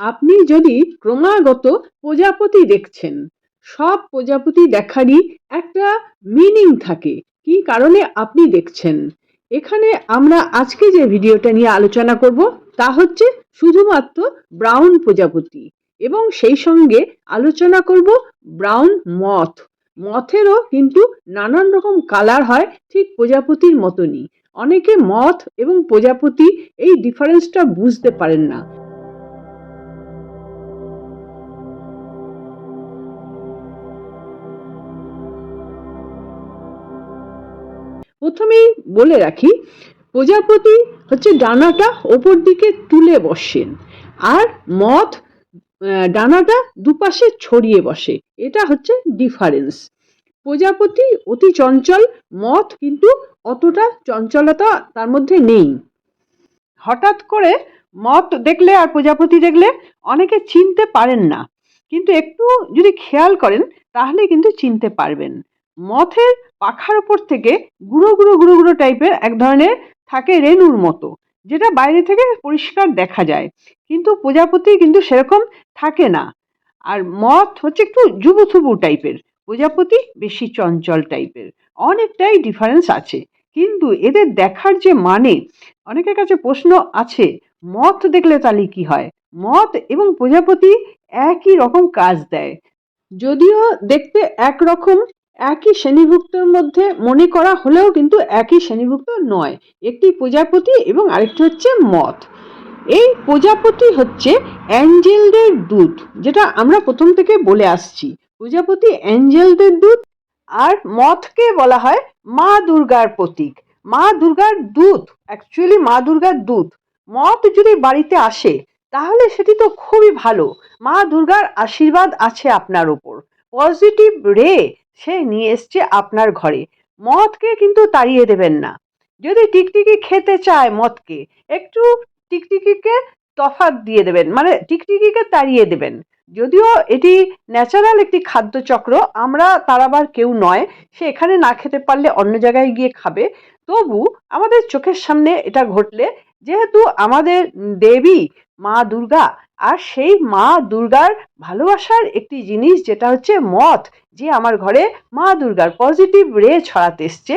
আপনি যদি ক্রমাগত প্রজাপতি দেখছেন, সব প্রজাপতি দেখারই একটা মিনিং থাকে। কি কারণে আপনি দেখছেন? এখানে আমরা আজকে যে ভিডিওটা নিয়ে আলোচনা করব, তা হচ্ছে শুধুমাত্র ব্রাউন প্রজাপতি এবং সেই সঙ্গে আলোচনা করব ব্রাউন মথ। মথেরও কিন্তু নানান রকম কালার হয় ঠিক প্রজাপতির মতনই। অনেকে মথ এবং প্রজাপতি এই ডিফারেন্সটা বুঝতে পারেন না। প্রথমেই বলে রাখি, প্রজাপতি হচ্ছে ডানাটা ওপর দিকে তুলে বসেন আর মথ ডানাটা দুপাশে ছড়িয়ে বসে। এটা হচ্ছে ডিফারেন্স প্রজাপতি অতি চঞ্চল মথ কিন্তু অতটা চঞ্চলতা তার মধ্যে নেই। হঠাৎ করে মথ দেখলে আর প্রজাপতি দেখলে অনেকে চিনতে পারেন না। কিন্তু একটু যদি খেয়াল করেন, তাহলে কিন্তু চিনতে পারবেন। মথের পাখার উপর থেকে গুঁড়ো গুঁড়ো গুঁড়ো গুঁড়ো টাইপের এক ধরনের থাকে রেণুর মতো, যেটা বাইরে থেকে পরিষ্কার দেখা যায়। কিন্তু প্রজাপতি কিন্তু সেরকম থাকে না। আর মথ হচ্ছে একটু জুবুথুবু টাইপের, প্রজাপতি বেশি চঞ্চল টাইপের, অনেকটাই ডিফারেন্স আছে। কিন্তু এদের দেখার যে মানে অনেকের কাছে প্রশ্ন আছে মথ দেখলে তাহলে কি হয়? মথ এবং প্রজাপতি একই রকম কাজ দেয়। যদিও দেখতে একরকম একই শ্রেণীভুক্তর মধ্যে মনে করা হলেও কিন্তু একই শ্রেণীভুক্ত নয়। একটি প্রজাপতি এবং আরেকটি হচ্ছে মথ। এই প্রজাপতি হচ্ছে অ্যাঞ্জেলদের দূত, যেটা আমরা প্রথম থেকে বলে আসছি। প্রজাপতি অ্যাঞ্জেলদের দূত আর মথকে বলা হয় মা দুর্গার প্রতীক। মা দুর্গার দূত অ্যাকচুয়ালি মা দুর্গার দূত। মথ যদি বাড়িতে আসে, তাহলে সেটি তো খুবই ভালো। মা দুর্গার আশীর্বাদ আছে আপনার ওপর পজিটিভ রে সে নিয়ে এসছে আপনার ঘরে। মদকে কিন্তু তাড়িয়ে দেবেন না। যদি টিকটিকি খেতে চায় মদকে, একটু টিকটিকিকে তফাৎ দিয়ে দেবেন মানে টিকটিকিকে তাড়িয়ে দেবেন। যদিও এটি ন্যাচারাল একটি খাদ্যচক্র আমরা তার আবার কেউ নয়, সে এখানে না খেতে পারলে অন্য জায়গায় গিয়ে খাবে। তবু আমাদের চোখের সামনে এটা ঘটলে, যেহেতু আমাদের দেবী মা দুর্গা আর সেই মা দুর্গার ভালোবাসার একটি জিনিস যেটা হচ্ছে মত, যে আমার ঘরে মা দুর্গার পজিটিভ রে ছড়াতে এসছে।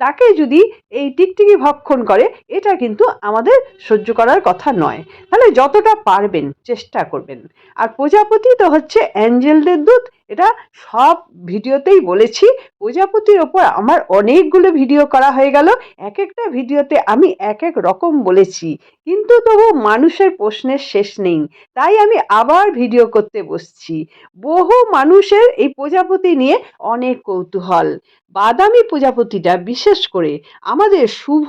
তাকে যদি এই টিকটিকি ভক্ষণ করে, এটা কিন্তু আমাদের সহ্য করার কথা নয়। তাহলে যতটা পারবেন চেষ্টা করবেন। আর প্রজাপতি তো হচ্ছে অ্যাঞ্জেলদের দূত। এটা সব ভিডিওতেই বলেছি। প্রজাপতির ওপর আমার অনেকগুলো ভিডিও করা হয়ে গেল। এক একটা ভিডিওতে আমি এক এক রকম বলেছি। কিন্তু তবু মানুষের প্রশ্নের শেষ নেই। তাই আমি আবার ভিডিও করতে বসছি। বহু মানুষের এই প্রজাপতি নিয়ে অনেক কৌতূহল। বাদামি প্রজাপতিটা বিশেষ করে আমাদের শুভ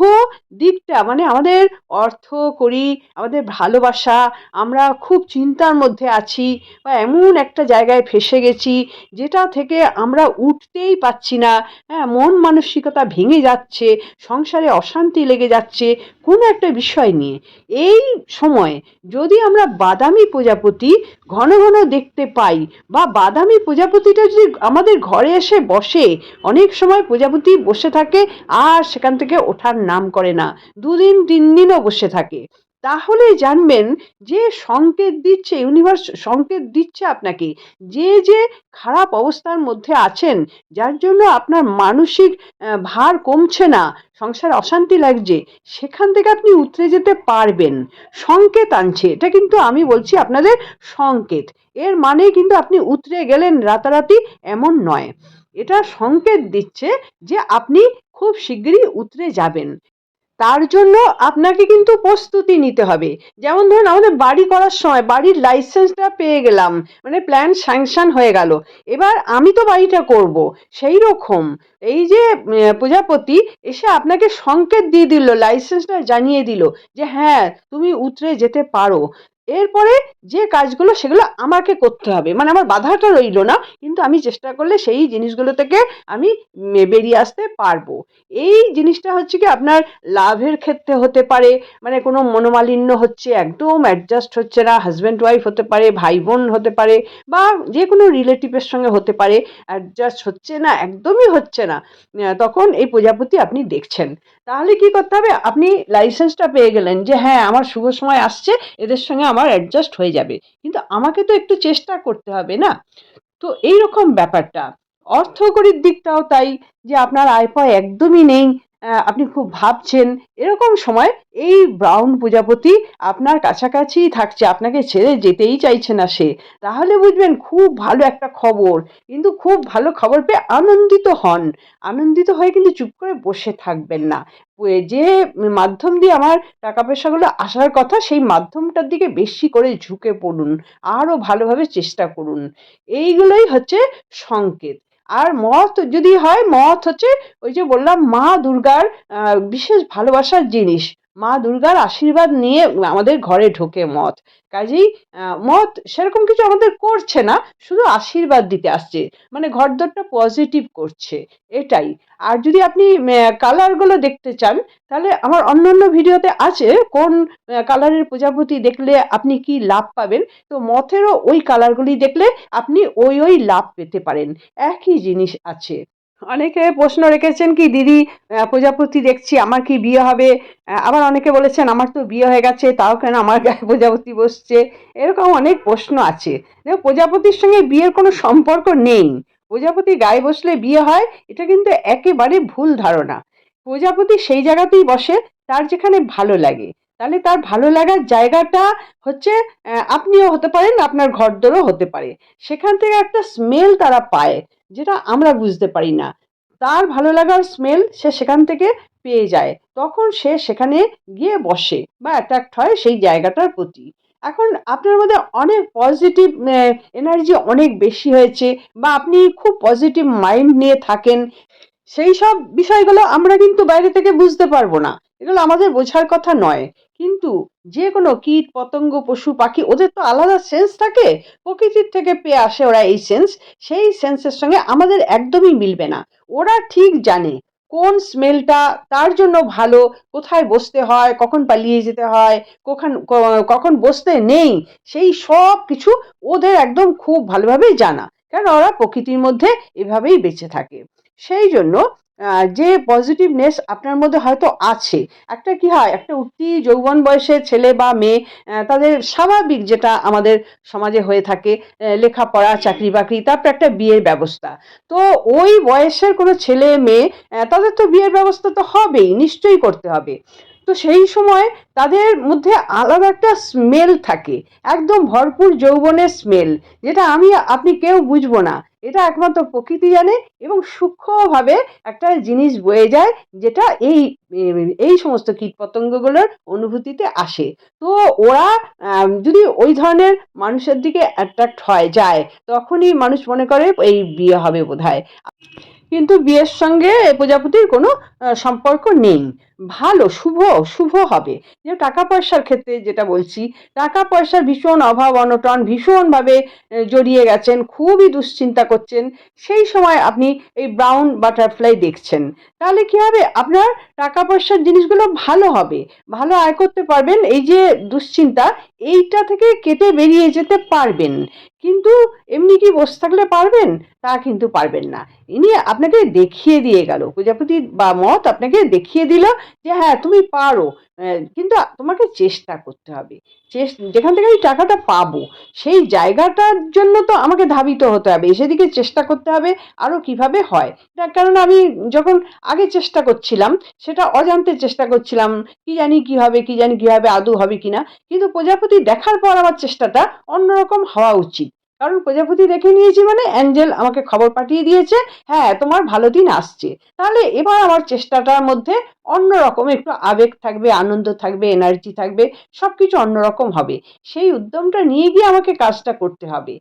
দিকটা মানে আমাদের অর্থ করি, আমাদের ভালোবাসা, আমরা খুব চিন্তার মধ্যে আছি বা এমন একটা জায়গায় ফেসে গেছি যেটা থেকে আমরা উঠতেই পাচ্ছি না। হ্যাঁ মন মানসিকতা ভেঙে যাচ্ছে, সংসারে অশান্তি লেগে যাচ্ছে কোনো একটা বিষয় নিয়ে। এই সময়ে যদি আমরা বাদামি প্রজাপতি ঘন ঘন দেখতে পাই বা বাদামি প্রজাপতিটা যদি আমাদের ঘরে এসে বসে, অনেক সময় প্রজাপতি বসে থাকে আর সেখান থেকে ওঠার নাম করে না। দুদিন তিন দিনও বসে থাকে। তাহলে জানবেন যে সংকেত দিচ্ছে ইউনিভার্স সংকেত দিচ্ছে আপনাকে। যে যে খারাপ অবস্থার মধ্যে আছেন, যার জন্য আপনার মানসিক ভার কমছে না, সংসার অশান্তি লাগছে, সেখান থেকে আপনি উতরে যেতে পারবেন। সংকেত আনছে, এটা কিন্তু আমি বলছি আপনাদের সংকেত। এর মানে কিন্তু আপনি উতরে গেলেন রাতারাতি, এমন নয়। এটা সংকেত দিচ্ছে যে আপনি খুব শিগগিরই উতরে যাবেন। তার জন্য আপনাকে কিন্তু প্রস্তুতি নিতে হবে। যেমন ধরুন, আমাদের বাড়ি করার সময় বাড়ির লাইসেন্সটা পেয়ে গেলাম মানে প্ল্যান স্যাংশন হয়ে গেল। এবার আমি তো বাড়িটা করব, সেই রকম। এই যে প্রজাপতি এসে আপনাকে সংকেত দিয়ে দিল লাইসেন্সটা জানিয়ে দিল যে হ্যাঁ তুমি উতরে যেতে পারো। এরপরে যে কাজগুলো সেগুলো আমাকে করতে হবে। মানে আমার বাধাটা রইল না, কিন্তু আমি চেষ্টা করলে সেই জিনিসগুলো থেকে আমি বেরিয়ে আসতে পারব। এই জিনিসটা হচ্ছে কি আপনার লাভের ক্ষেত্রে হতে পারে মানে কোনো মনোমালিন্য হচ্ছে একদম অ্যাডজাস্ট হচ্ছে না হাজব্যান্ড ওয়াইফ হতে পারে ভাই বোন হতে পারে, বা যে কোনো রিলেটিভের সঙ্গে হতে পারে অ্যাডজাস্ট হচ্ছে না, একদমই হচ্ছে না তখন এই প্রজাপতি আপনি দেখছেন। তাহলে কি করতে হবে? আপনি লাইসেন্সটা পেয়ে গেলেন যে হ্যাঁ আমার শুভ সময় আসছে, এদের সঙ্গে আমার অ্যাডজাস্ট হয়ে যাবে। কিন্তু আমাকে তো একটু চেষ্টা করতে হবে না? তো এই রকম ব্যাপারটা। অর্থকরীর দিকটাও তাই যে আপনার আয় পয় একদমই নেই। আপনি খুব ভাবছেন। এরকম সময় এই ব্রাউন প্রজাপতি আপনার কাছাকাছি থাকছে, আপনাকে ছেড়ে যেতেই চাইছে না সে। তাহলে বুঝবেন খুব ভালো একটা খবর। কিন্তু খুব ভালো খবর পেয়ে আনন্দিত হন। আনন্দিত হয়ে কিন্তু চুপ করে বসে থাকবেন না। যে মাধ্যম দিয়ে আমার টাকা পয়সাগুলো আসার কথা, সেই মাধ্যমটার দিকে বেশি করে ঝুঁকে পড়ুন। আরও ভালোভাবে চেষ্টা করুন। এইগুলোই হচ্ছে সংকেত। আর মত যদি হয় মত হচ্ছে ওই যে বললাম মা দুর্গার বিশেষ ভালোবাসার জিনিস। মা দুর্গার আশীর্বাদ নিয়ে আমাদের ঘরে ঢোকে মত কাজেই মত সেরকম কিছু আমাদের করছে না, শুধু আশীর্বাদ দিতে আসছে। মানে ঘরদরটা পজিটিভ করছে, এটাই। আর যদি আপনি কালারগুলো দেখতে চান, তাহলে আমার অন্য অন্য ভিডিওতে আছে কোন কালারের প্রজাপতি দেখলে আপনি কি লাভ পাবেন। তো মথেরও ওই কালারগুলি দেখলে আপনি ওই ওই লাভ পেতে পারেন। একই জিনিস আছে। অনেকে প্রশ্ন রেখেছেন কি, দিদি প্রজাপতি দেখছি, আমার কি বিয়ে হবে? আবার অনেকে বলেছেন, আমার তো বিয়ে হয়ে গেছে, তাও কেন আমার গায়ে প্রজাপতি বসছে? এরকম অনেক প্রশ্ন আছে। দেখো, প্রজাপতির সঙ্গে বিয়ের কোনো সম্পর্ক নেই। প্রজাপতি গায়ে বসলে বিয়ে হয়, এটা কিন্তু একেবারে ভুল ধারণা। প্রজাপতি সেই জায়গাতেই বসে, তার যেখানে ভালো লাগে। তাহলে তার ভালো লাগার জায়গাটা হচ্ছে আপনিও হতে পারেন, আপনার ঘরদোরও হতে পারে। সেখান থেকে একটা স্মেল তারা পায়। যেটা আমরা বুঝতে পারি না। তার ভালো লাগার স্মেল সে সেখান থেকে পেয়ে যায়। তখন সে সেখানে গিয়ে বসে বা অ্যাট্রাক্ট হয় সেই জায়গাটার প্রতি। এখন আপনার মধ্যে অনেক পজিটিভ এনার্জি অনেক বেশি হয়েছে বা আপনি খুব পজিটিভ মাইন্ড নিয়ে থাকেন। সেই সব বিষয়গুলো আমরা কিন্তু বাইরে থেকে বুঝতে পারব না। এগুলো আমাদের বোঝার কথা নয়। কিন্তু যে কোনো কীট, পতঙ্গ, পশু, পাখি, ওদের তো আলাদা সেন্স থাকে। প্রকৃতির থেকে পেয়ে আসে ওরা এই সেন্স সেই সেন্সের সঙ্গে আমাদের একদমই মিলবে না। ওরা ঠিক জানে কোন স্মেলটা তার জন্য ভালো, কোথায় বসতে হয়, কখন পালিয়ে যেতে হয়, কখন কখন বসতে নেই, সেই সব কিছু ওদের একদম খুব ভালোভাবেই জানা। কারণ ওরা প্রকৃতির মধ্যে এভাবেই বেঁচে থাকে। সেই জন্য যে পজিটিভনেস আপনার মধ্যে হয়তো আছে। একটা কি হয়, একটা উঠতি যৌবন বয়সের ছেলে বা মেয়ে তাদের স্বাভাবিক যেটা আমাদের সমাজে হয়ে থাকে লেখাপড়া, চাকরি বাকরি, তারপর একটা বিয়ের ব্যবস্থা। তো ওই বয়সের কোনো ছেলে, মেয়ে তাদের তো বিয়ের ব্যবস্থা তো হবেই, নিশ্চয়ই করতে হবে। তো সেই সময় তাদের মধ্যে আলাদা একটা স্মেল থাকে, একদম ভরপুর যৌবনের স্মেল যেটা আমি, আপনি কেউ বুঝব না। এটা একমাত্র প্রকৃতি জানে এবং সূক্ষ্মভাবে একটা জিনিস বয়ে যায় যেটা এই এই সমস্ত কীটপতঙ্গগুলোর অনুভূতিতে আসে। তো ওরা যদি ওই ধরনের মানুষের দিকে অ্যাট্রাক্ট হয়, যায়, তখনই মানুষ মনে করে এই বিয়ে হবে বোধহয়। কিন্তু বিয়ের সঙ্গে প্রজাপতির কোনো সম্পর্ক নেই। ভালো, শুভ শুভ হবে। যে টাকা পয়সার ক্ষেত্রে যেটা বলছি, টাকা পয়সার ভীষণ অভাব, অনটন, ভীষণভাবে জড়িয়ে গেছেন, খুবই দুশ্চিন্তা করছেন। সেই সময় আপনি এই ব্রাউন বাটারফ্লাই দেখছেন। তাহলে কি হবে? আপনার টাকা পয়সার জিনিসগুলো ভালো হবে। ভালো আয় করতে পারবেন। এই যে দুশ্চিন্তা, এইটা থেকে কেটে বেরিয়ে যেতে পারবেন। কিন্তু এমনি কি বসে থাকলে পারবেন? তা কিন্তু পারবেন না। ইনি আপনাকে দেখিয়ে দিয়ে গেল। প্রজাপতি বা মত আপনাকে দেখিয়ে দিল যে হ্যাঁ তুমি পারো। কিন্তু তোমাকে চেষ্টা করতে হবে। যেখান থেকে আমি টাকাটা পাবো, সেই জায়গাটার জন্য তো আমাকে ধাবিত হতে হবে। সেদিকে চেষ্টা করতে হবে আরও কীভাবে হয়। কারণ আমি যখন আগে চেষ্টা করছিলাম, সেটা অজান্তে চেষ্টা করছিলাম, কি জানি কি হবে, কি জানি কি হবে আদৌ হবে কিনা। কিন্তু প্রজাপতি দেখার পর আমার চেষ্টাটা অন্যরকম হওয়া উচিত। কারণ প্রজাপতি দেখে নিয়েছি মানে অ্যাঞ্জেল আমাকে খবর পাঠিয়ে দিয়েছে হ্যাঁ তোমার ভালো দিন আসছে। তাহলে এবার আমার চেষ্টাটার মধ্যে অন্যরকম একটু আবেগ থাকবে, আনন্দ থাকবে এনার্জি থাকবে সব কিছু অন্যরকম হবে। সেই উদ্যমটা নিয়ে গিয়ে আমাকে কাজটা করতে হবে।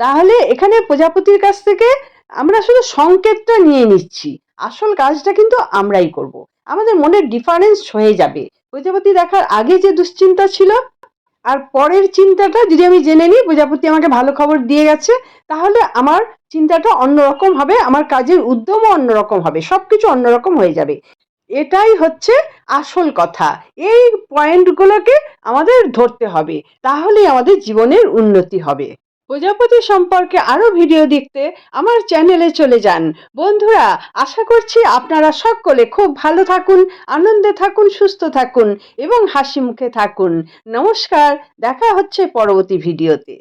তাহলে এখানে প্রজাপতির কাছ থেকে আমরা শুধু সংকেতটা নিয়ে নিচ্ছি। আসল কাজটা কিন্তু আমরাই করব। আমাদের মনের ডিফারেন্স হয়ে যাবে। প্রজাপতি দেখার আগে যে দুশ্চিন্তা ছিল আর পরের চিন্তাটা যদি আমি জেনে নিই, প্রজাপতি আমাকে ভালো খবর দিয়ে গেছে, তাহলে আমার চিন্তাটা অন্যরকম হবে, আমার কাজের উদ্যমও অন্যরকম হবে সব কিছু অন্যরকম হয়ে যাবে। এটাই হচ্ছে আসল কথা। এই পয়েন্টগুলোকে আমাদের ধরতে হবে তাহলে আমাদের জীবনের উন্নতি হবে। প্রজাপতি সম্পর্কে আরও ভিডিও দেখতে আমার চ্যানেলে চলে যান। বন্ধুরা, আশা করছি আপনারা সকলে খুব ভালো থাকুন, আনন্দে থাকুন, সুস্থ থাকুন এবং হাসি মুখে থাকুন। নমস্কার, দেখা হচ্ছে পরবর্তী ভিডিওতে।